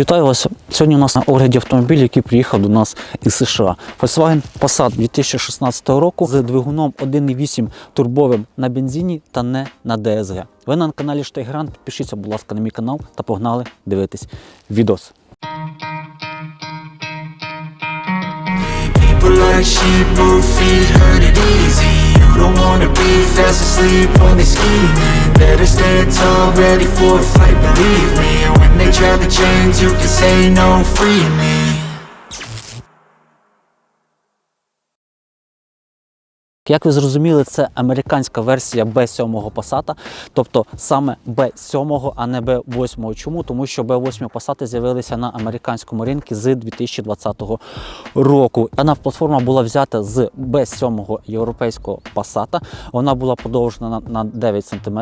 Вітаю вас. Сьогодні у нас на огляді автомобіль, який приїхав до нас із США. Volkswagen Passat 2016 року з двигуном 1.8 турбовим на бензині та не на DSG. Ви на каналі Штайгран. Підпишіться, будь ласка, на мій канал та погнали дивитись відос. People like sheep feet, hurt it easy don't wanna be fast asleep when they scheming Better stand tall, ready for a fight, believe me. When they try the chains, you can say no, free me Як ви зрозуміли, це американська версія B7 Passat, тобто саме B7, а не B8. Чому? Тому що B8 Passat з'явилися на американському ринку з 2020 року. Дана платформа була взята з B7 європейського Passat. Вона була подовжена на, на 9 см.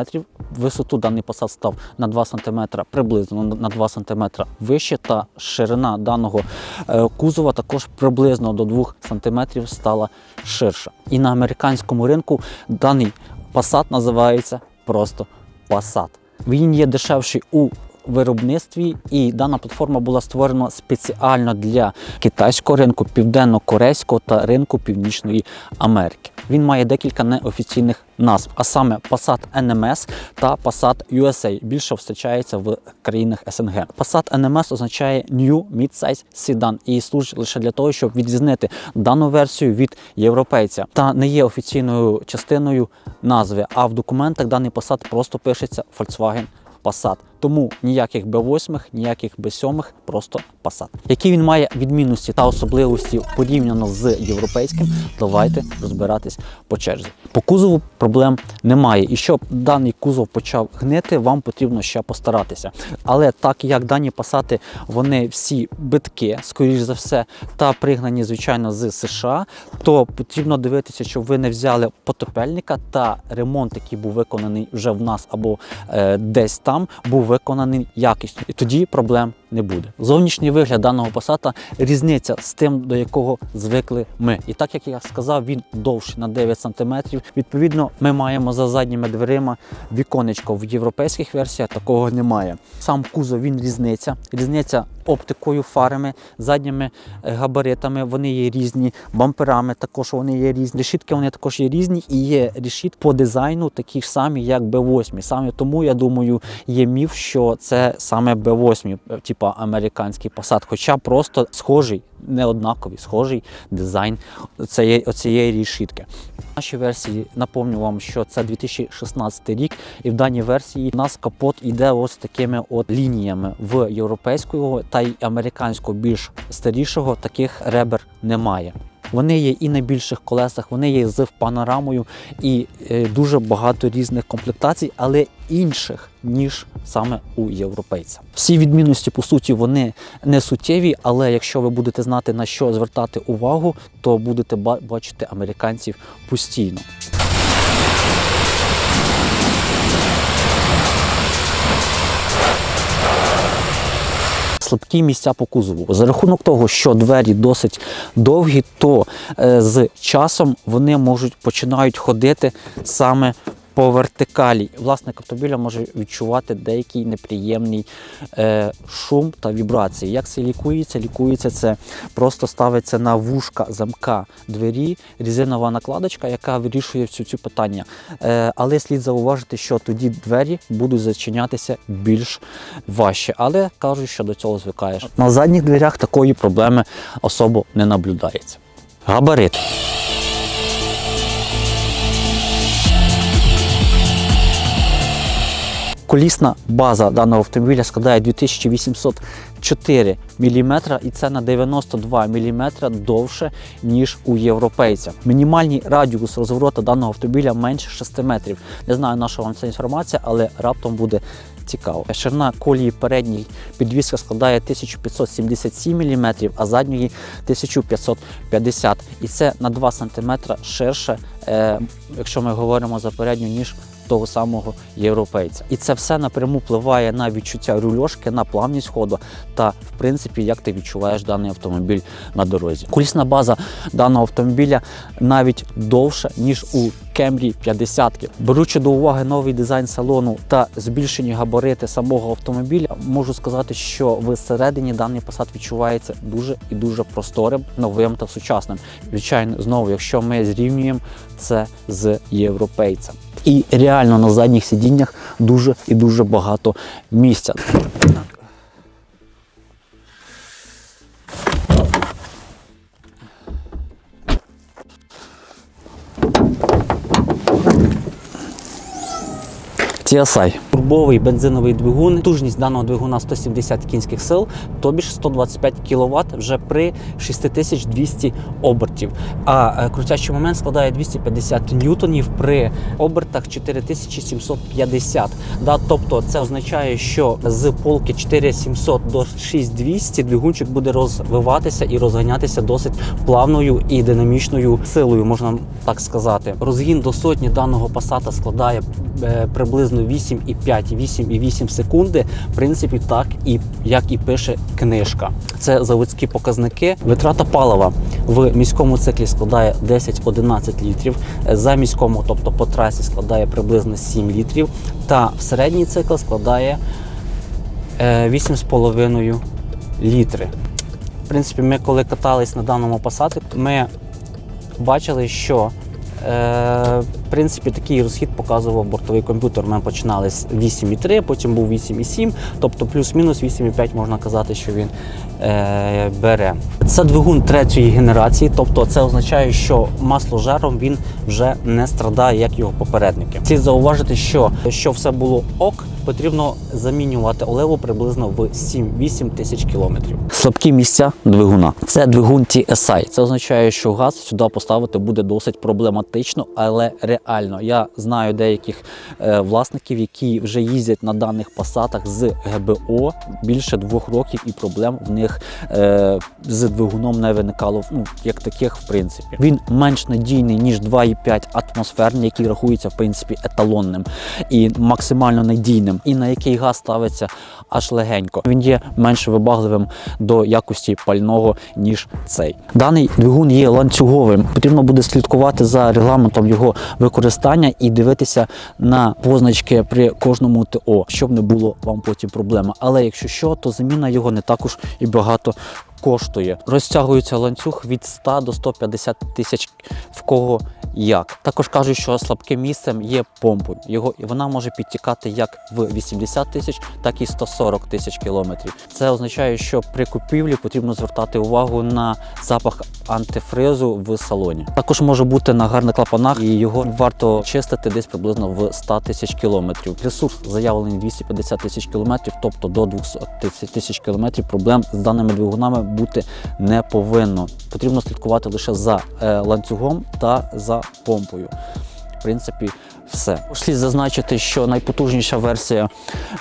Висоту даний Passat став на 2 см, приблизно на 2 см вище, та ширина даного е, кузова також приблизно до 2 см стала ширша. І на американському ринку даний Passat називається просто Passat. Він є дешевший у виробництві, і дана платформа була створена спеціально для китайського ринку, південно-корейського та ринку Північної Америки. Він має декілька неофіційних назв, а саме Passat NMS та Passat USA. Більше зустрічається в країнах СНГ. Passat NMS означає New Mid-Size Sedan і служить лише для того, щоб відрізнити дану версію від європейця, та не є офіційною частиною назви. А в документах даний Passat просто пишеться Volkswagen Passat. Тому ніяких B8, ніяких B7, просто Passat. Які він має відмінності та особливості порівняно з європейським, давайте розбиратись по черзі. По кузову проблем немає. І щоб даний кузов почав гнити, вам потрібно ще постаратися. Але так як дані пасати, вони всі битки, скоріш за все, та пригнані, звичайно, з США, то потрібно дивитися, щоб ви не взяли потопельника та ремонт, який був виконаний вже в нас або е, десь там, був виконаний якісно. І тоді проблем не буде. Зовнішній вигляд даного пасата різниця з тим, до якого звикли ми. І так як я сказав, він довший на 9 см. Відповідно, ми маємо за задніми дверима віконечко. В європейських версіях такого немає. Сам кузов він різниця. Різниця оптикою, фарами, задніми е, габаритами. Вони є різні, бамперами також вони є різні. Решітки вони також є різні і є решіт по дизайну такі ж самі, як B8. Саме тому я думаю, є міф, що це саме B8, е, типа американський Passat, хоча просто схожий, не однаковий, схожий дизайн цієї, цієї рішітки. В нашій версії напомню вам, що це 2016 рік, і в даній версії у нас капот іде ось такими от лініями в європейського та й американського більш старішого таких ребер немає. Вони є і на більших колесах, вони є з панорамою і е, дуже багато різних комплектацій, але інших ніж саме у європейця. Всі відмінності, по суті, вони не суттєві, але якщо ви будете знати на що звертати увагу, то будете бачити американців постійно. Слабкі місця по кузову. За рахунок того, що двері досить довгі, то е, з часом вони можуть починають ходити саме по вертикалі. Власник автомобіля може відчувати деякий неприємний е, шум та вібрації. Як це лікується? Лікується це просто ставиться на вушка замка двері, різинова накладочка, яка вирішує всю цю питання. Е, але слід зауважити, що тоді двері будуть зачинятися більш важче. Але кажуть, що до цього звикаєш. На задніх дверях такої проблеми особо не наблюдається. Габарит. Колісна база даного автомобіля складає 2804 мм і це на 92 мм довше, ніж у європейця. Мінімальний радіус розвороту даного автомобіля менше 6 метрів. Не знаю, на що вам ця інформація, але раптом буде цікаво. Ширина колії передньої підвіска складає 1577 мм, а задньої 1550 І це на 2 см ширше, е, якщо ми говоримо за передню, ніж того самого європейця. І це все напряму впливає на відчуття рульошки, на плавність ходу та, в принципі, як ти відчуваєш даний автомобіль на дорозі. Колісна база даного автомобіля навіть довша, ніж у Camry 50. Беручи до уваги новий дизайн салону та збільшені габарити самого автомобіля, можу сказати, що всередині даний Passat відчувається дуже і дуже просторим, новим та сучасним. Звичайно, знову, якщо ми зрівнюємо це з європейцем. І реально на задніх сидіннях дуже і дуже багато місця. TSI. Турбовий бензиновий двигун. Тужність даного двигуна 170 кінських сил, тобі ж 125 кВт вже при 6200 обертів. А е, крутячий момент складає 250 ньютонів при обертах 4750. Да, тобто це означає, що з полки 4700 до 6200 двигунчик буде розвиватися і розганятися досить плавною і динамічною силою, можна так сказати. Розгін до сотні даного пасата складає приблизно 8,5 8,8 секунди. В принципі, так і як і пише книжка. Це заводські показники. Витрата палива в міському циклі складає 10-11 літрів. За міському, тобто по трасі, складає приблизно 7 літрів. Та в середній цикл складає е, 8,5 літри. В принципі, ми коли катались на даному пасаті, ми бачили, що е, в принципі такий розхід показував бортовий комп'ютер. Ми починали з 8,3, потім був 8,7, тобто плюс-мінус 8,5 можна казати, що він е, бере. Це двигун третьої генерації, тобто це означає, що масложером він вже не страдає, як його попередники. Слід зауважити, що що все було ок. Потрібно замінювати оливу приблизно в 7-8 тисяч кілометрів. Слабкі місця двигуна. Це двигун TSI. Це означає, що газ сюди поставити буде досить проблематично, але реально. Я знаю деяких е, власників, які вже їздять на даних пасатах з ГБО більше двох років, і проблем в них е, з двигуном не виникало ну, як таких, в принципі. Він менш надійний ніж 2,5 атмосферний, який рахується в принципі еталонним і максимально надійним, і на який газ ставиться аж легенько. Він є менш вибагливим до якості пального ніж цей. Даний двигун є ланцюговим. Потрібно буде слідкувати за регламентом його використання і дивитися на позначки при кожному ТО, щоб не було вам потім проблеми. Але якщо що, то заміна його не також і багато коштує. Розтягується ланцюг від 100 до 150 тисяч в кого як. Також кажуть, що слабким місцем є помпою. Його і вона може підтікати як в 80 тисяч, так і 140 тисяч кілометрів. Це означає, що при купівлі потрібно звертати увагу на запах антифризу в салоні. Також може бути на гарних клапанах, і його варто чистити десь приблизно в 100 тисяч кілометрів. Ресурс заявлений 250 тисяч кілометрів, тобто до 200 тисяч кілометрів. Проблем з даними двигунами бути не повинно. Потрібно слідкувати лише за е, ланцюгом та за помпою. В принципі, все. Слід зазначити, що найпотужніша версія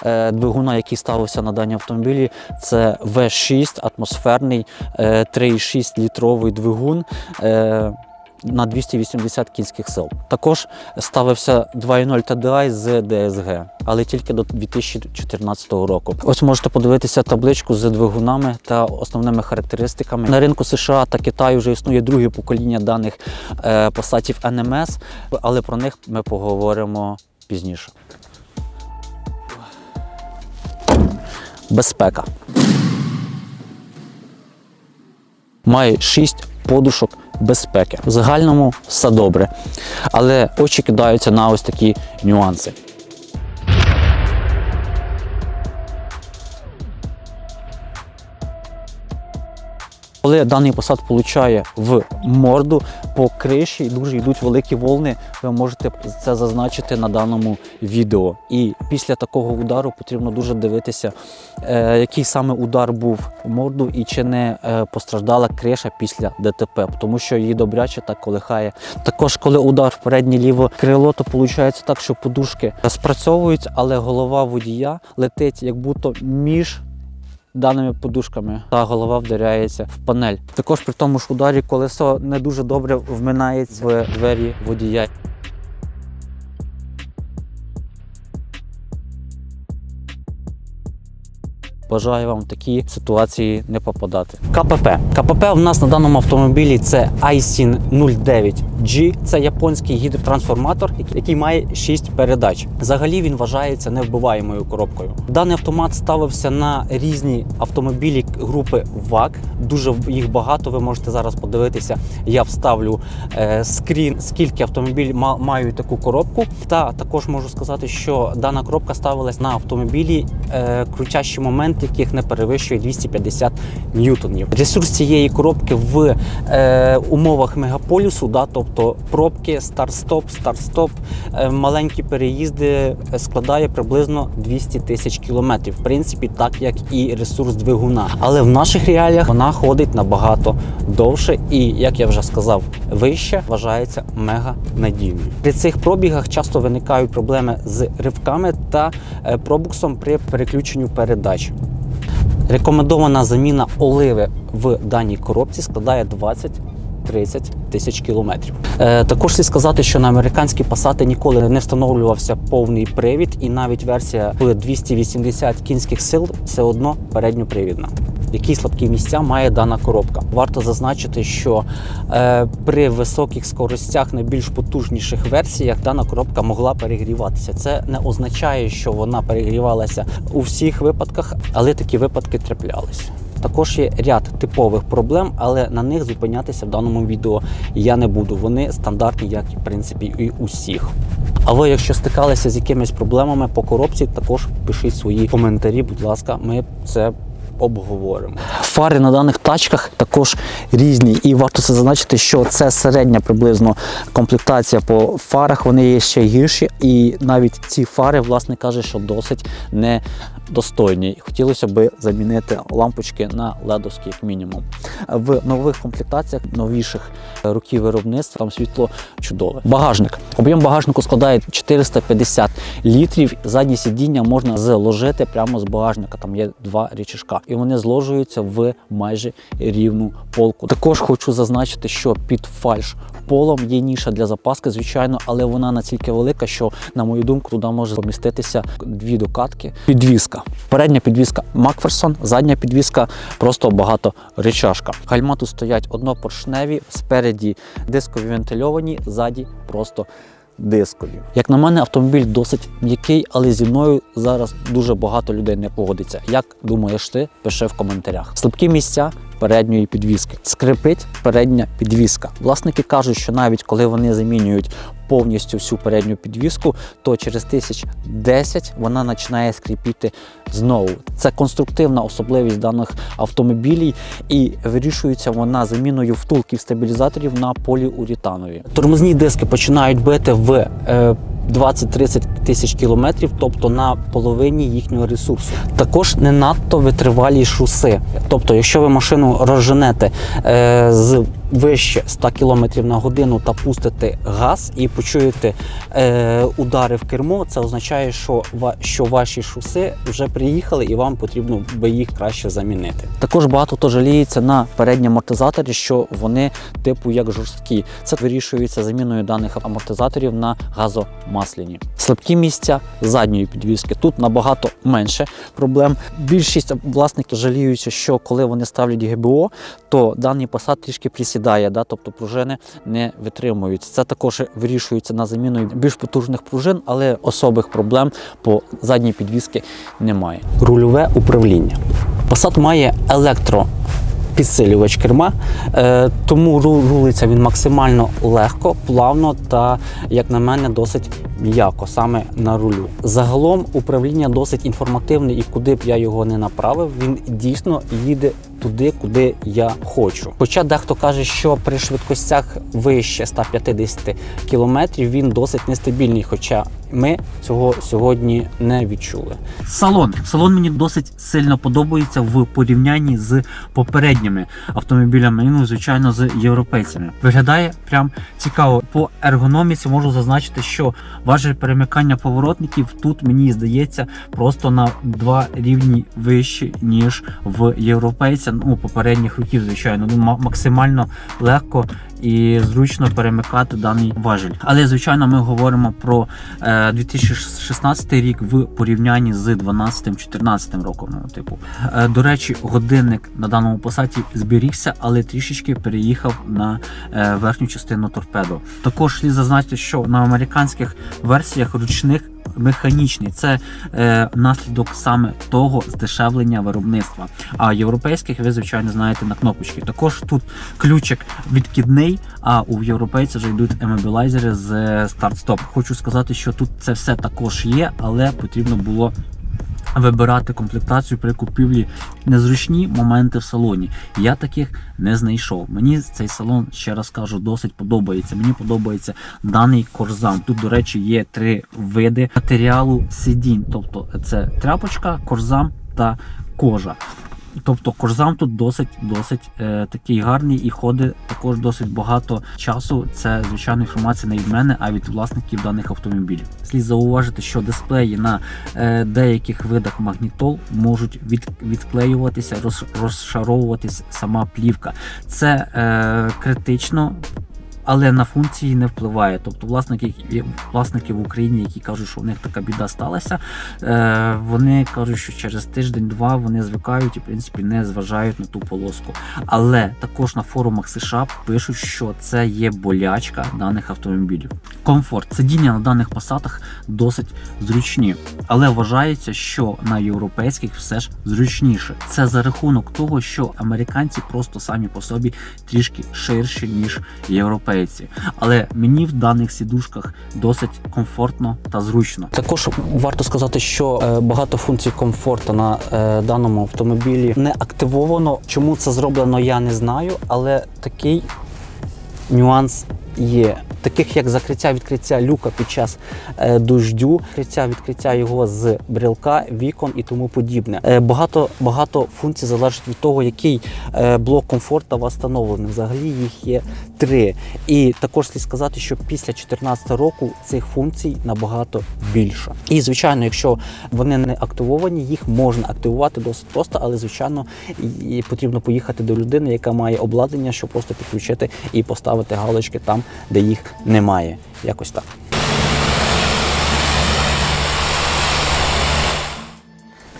е, двигуна, який ставився на дані автомобілі, це V6 атмосферний е, 3,6 літровий двигун. На 280 кінських сил. Також ставився 2.0 TDI з DSG, але тільки до 2014 року. Ось можете подивитися табличку з двигунами та основними характеристиками. На ринку США та Китаю вже існує друге покоління даних е, посадів NMS, але про них ми поговоримо пізніше. Безпека. Має 6 подушок безпеки. В загальному все добре, але очі кидаються на ось такі нюанси. Коли даний посад получає в морду по криші, дуже йдуть великі волни, ви можете це зазначити на даному відео. І після такого удару потрібно дуже дивитися, е, який саме удар був в морду і чи не е, постраждала криша після ДТП, тому що її добряче так колихає. Також, коли удар в переднє ліве крило, то виходить так, що подушки спрацьовують, але голова водія летить як будто між даними подушками, та голова вдаряється в панель. Також при тому ж ударі колесо не дуже добре вминається в двері водія. Бажаю вам в такі ситуації не попадати. КПП. КПП у нас на даному автомобілі це iSIN 09G. Це японський гідротрансформатор, який має 6 передач. Взагалі він вважається невбиваємою коробкою. Даний автомат ставився на різні автомобілі групи ВАК. Дуже їх багато. Ви можете зараз подивитися. Я вставлю е, скрін, скільки автомобілів ма- мають таку коробку. Та також можу сказати, що дана коробка ставилась на автомобілі, е, крутящий момент яких не перевищує 250 ньютонів. Ресурс цієї коробки в е, умовах мегаполісу, да, тобто пробки, старт-стоп, старт-стоп, е, маленькі переїзди е, складає приблизно 200 тисяч кілометрів. В принципі, так як і ресурс двигуна. Але в наших реаліях вона ходить набагато довше і, як я вже сказав, вище вважається мега надійною. При цих пробігах часто виникають проблеми з ривками та е, пробуксом при переключенню передач. Рекомендована заміна оливи в даній коробці складає 20 30 тисяч кілометрів. Е, також слід сказати, що на американські пасати ніколи не встановлювався повний привід, і навіть версія в 280 кінських сил все одно передньопривідна. Які слабкі місця має дана коробка? Варто зазначити, що е, при високих скоростях на більш потужніших версіях дана коробка могла перегріватися. Це не означає, що вона перегрівалася у всіх випадках, але такі випадки траплялися. Також є ряд типових проблем, але на них зупинятися в даному відео я не буду. Вони стандартні, як і в принципі і усіх. А ви, якщо стикалися з якимись проблемами по коробці, також пишіть свої коментарі. Будь ласка, ми це обговоримо. Фари на даних тачках також різні, і варто це зазначити, що це середня приблизно комплектація по фарах. Вони є ще гірші, і навіть ці фари, власне каже, що досить недостойні. Хотілося б замінити лампочки на ледовські, як мінімум. В нових комплектаціях новіших років виробництва там світло чудове. Багажник. Об'єм багажнику складає 450 літрів. Заднє сидіння можна зложити прямо з багажника. Там є два річишка, і вони зложуються в майже рівну полку. Також хочу зазначити, що під фальш полом є ніша для запаски, звичайно, але вона настільки велика, що, на мою думку, туди може поміститися дві докатки. Підвіска. Передня підвіска Макферсон, задня підвіска просто багаторечашка. Гальма стоять однопоршневі, спереді дискові вентильовані, ззаді просто дискові. Як на мене, автомобіль досить м'який, але зі мною зараз дуже багато людей не погодиться. Як думаєш ти? Пиши в коментарях. Слабкі місця передньої підвіски. Скрипить передня підвіска. Власники кажуть, що навіть коли вони замінюють повністю всю передню підвіску, то через тисяч 10 вона починає скрипіти знову. Це конструктивна особливість даних автомобілів і вирішується вона заміною втулків стабілізаторів на поліуретанові. Тормозні диски починають бити в е, 20-30 тисяч кілометрів, тобто на половині їхнього ресурсу. Також не надто витривалі шуси. Тобто, якщо ви машину розженете е, з вище 100 км на годину та пустите газ і почуєте е, удари в кермо, це означає, що, що ваші шуси вже приїхали і вам потрібно би їх краще замінити. Також багато хто жаліється на передні амортизатори, що вони типу як жорсткі. Це вирішується заміною даних амортизаторів на газомасляні. Слабкі місця задньої підвіски. Тут набагато менше проблем. Більшість власників жаліються, що коли вони ставлять ГБО, то даний посад трішки присідає, да, тобто пружини не витримують. Це також вирішується на заміною більш потужних пружин, але особих проблем по задній підвіски немає. Рульове управління. Passat має електро. Підсилювач керма, е, тому рулиться він максимально легко, плавно та, як на мене, досить м'яко саме на рулю. Загалом управління досить інформативне, і куди б я його не направив, він дійсно їде туди, куди я хочу. Хоча дехто каже, що при швидкостях вище 150 км він досить нестабільний. Хоча ми цього сьогодні не відчули. Салон. Салон мені досить сильно подобається в порівнянні з попередніми автомобілями, ну звичайно, з європейцями. Виглядає прям цікаво. По ергономіці можу зазначити, що важель перемикання поворотників тут мені здається просто на два рівні вище, ніж в європейця. Ну, попередніх років, звичайно, ну максимально легко і зручно перемикати даний важіль. Але звичайно, ми говоримо про е, 2016 рік в порівнянні з 12-14 роком. Ну, типу, Е, до речі, годинник на даному посаді зберігся, але трішечки переїхав на е, верхню частину торпедо. Також слід зазначити, що на американських версіях ручних механічний це е, наслідок саме того здешевлення виробництва. А європейських ви звичайно знаєте на кнопочки. Також тут ключик відкидний, а у європейців вже йдуть емобілайзери з е, старт-стоп. Хочу сказати, що тут це все також є, але потрібно було. Вибирати комплектацію при купівлі незручні моменти в салоні. Я таких не знайшов. Мені цей салон, ще раз кажу, досить подобається. Мені подобається даний корзам. Тут, до речі, є три види матеріалу сидінь. Тобто це тряпочка, корзам та кожа. Тобто корзам тут досить досить е, такий гарний і ходить також досить багато часу. Це звичайно інформація не від мене, а від власників даних автомобілів. Слід зауважити, що дисплеї на е, деяких видах магнітол можуть від, відклеюватися, роз, розшаровуватись сама плівка. Це е, критично. Але на функції не впливає. Тобто власники, власники в Україні, які кажуть, що у них така біда сталася, е, вони кажуть, що через тиждень-два вони звикають і в принципі не зважають на ту полоску. Але також на форумах США пишуть, що це є болячка даних автомобілів. Комфорт сидіння на даних посадах досить зручні, але вважається, що на європейських все ж зручніше. Це за рахунок того, що американці просто самі по собі трішки ширші ніж європейці. Але мені в даних сідушках досить комфортно та зручно. Також варто сказати, що е, багато функцій комфорту на е, даному автомобілі не активовано. Чому це зроблено, я не знаю, але такий нюанс є. Таких як закриття відкриття люка під час е, дождю, відкриття відкриття його з брелка, вікон і тому подібне. Е, багато багато функцій залежить від того, який е, блок комфорту у вас встановлений. Взагалі їх є три. І також слід сказати, що після 2014 року цих функцій набагато більше. І звичайно, якщо вони не активовані, їх можна активувати досить просто, але звичайно потрібно поїхати до людини, яка має обладнання, щоб просто підключити і поставити галочки там, де їх немає. Якось так.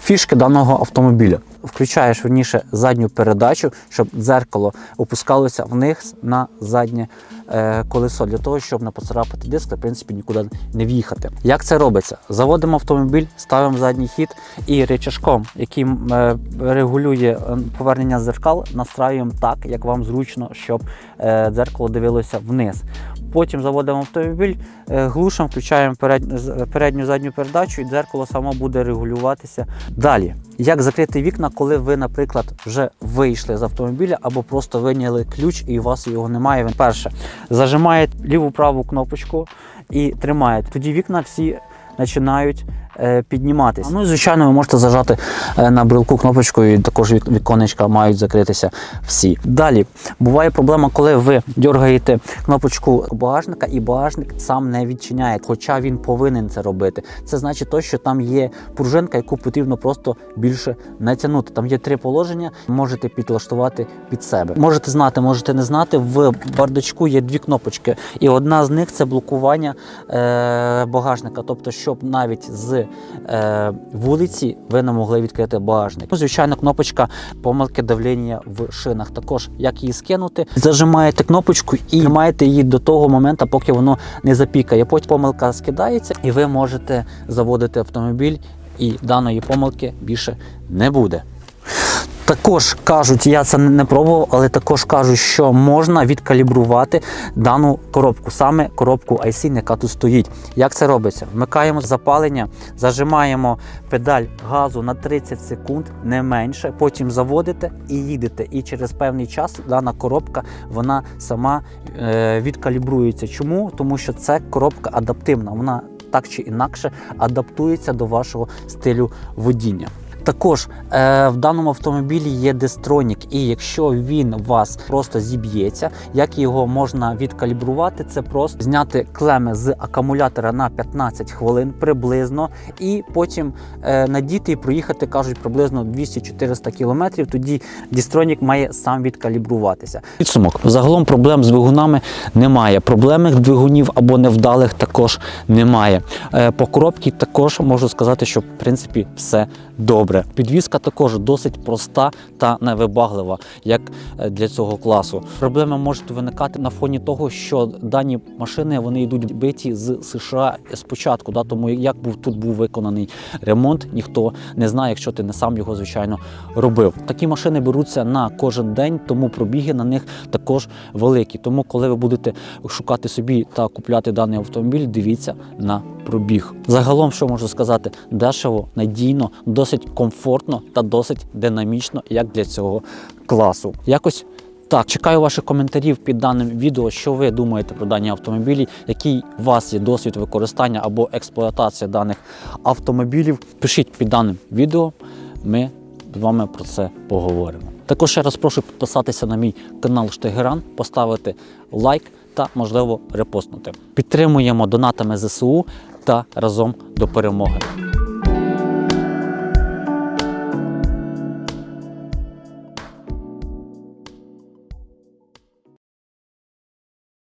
Фішки даного автомобіля. Включаєш верніше задню передачу, щоб дзеркало опускалося вниз на заднє колесо, для того, щоб не поцарапати диск в принципі нікуди не в'їхати. Як це робиться? Заводимо автомобіль, ставимо задній хід і речашком, який е, регулює е, повернення зеркал, настраюємо так, як вам зручно, щоб е, дзеркало дивилося вниз. Потім заводимо автомобіль, е, глушимо, включаємо передню задню передачу, і дзеркало само буде регулюватися. Далі, як закрити вікна, коли ви, наприклад, вже вийшли з автомобіля або просто виняли ключ і у вас його немає. Перше, зажимаєте ліву праву кнопочку і тримаєте. Тоді вікна всі починають підніматися. Ну і звичайно, ви можете зажати е, на брелку кнопочку, і також вік- віконечка мають закритися всі. Далі буває проблема, коли ви дергаєте кнопочку багажника, і багажник сам не відчиняє, хоча він повинен це робити. Це значить то, що там є пружинка, яку потрібно просто більше натягнути. Там є три положення, можете підлаштувати під себе. Можете знати, можете не знати. В бардачку є дві кнопочки, і одна з них це блокування е, багажника. Тобто, щоб навіть з е, вулиці ви не могли відкрити багажник. Ну, звичайно, кнопочка помилки давлення в шинах. Також як її скинути, зажимаєте кнопочку і тримаєте її до того моменту, поки воно не запікає. Потім помилка скидається, і ви можете заводити автомобіль, і даної помилки більше не буде. Також кажуть, я це не пробував, але також кажуть, що можна відкалібрувати дану коробку, саме коробку IC, яка тут стоїть. Як це робиться? Вмикаємо запалення, зажимаємо педаль газу на 30 секунд, не менше. Потім заводите і їдете. І через певний час дана коробка вона сама е, відкалібрується. Чому? Тому що це коробка адаптивна. Вона так чи інакше адаптується до вашого стилю водіння. Також е, в даному автомобілі є дистронік, і якщо він у вас просто зіб'ється, як його можна відкалібрувати, це просто зняти клеми з акумулятора на 15 хвилин приблизно, і потім е, надіти і проїхати, кажуть, приблизно 200-400 кілометрів. Тоді дистронік має сам відкалібруватися. Підсумок загалом проблем з двигунами немає. Проблемних двигунів або невдалих також немає. Е, По коробці також можу сказати, що в принципі все добре. Підвізка також досить проста та невибаглива, як е, для цього класу. Проблеми можуть виникати на фоні того, що дані машини вони йдуть биті з США спочатку. Да? Тому як був тут був виконаний ремонт, ніхто не знає, якщо ти не сам його звичайно робив. Такі машини беруться на кожен день, тому пробіги на них також великі. Тому, коли ви будете шукати собі та купляти даний автомобіль, дивіться на пробіг. Загалом, що можу сказати, дешево, надійно, досить комфортно та досить динамічно, як для цього класу. Якось. Так, чекаю ваших коментарів під даним відео, що ви думаєте про дані автомобілі, який у вас є досвід використання або експлуатація даних автомобілів. Пишіть під даним відео, ми з вами про це поговоримо. Також ще раз прошу підписатися на мій канал Штегеран, поставити лайк та, можливо, репостнути. Підтримуємо донатами ЗСУ та разом до перемоги.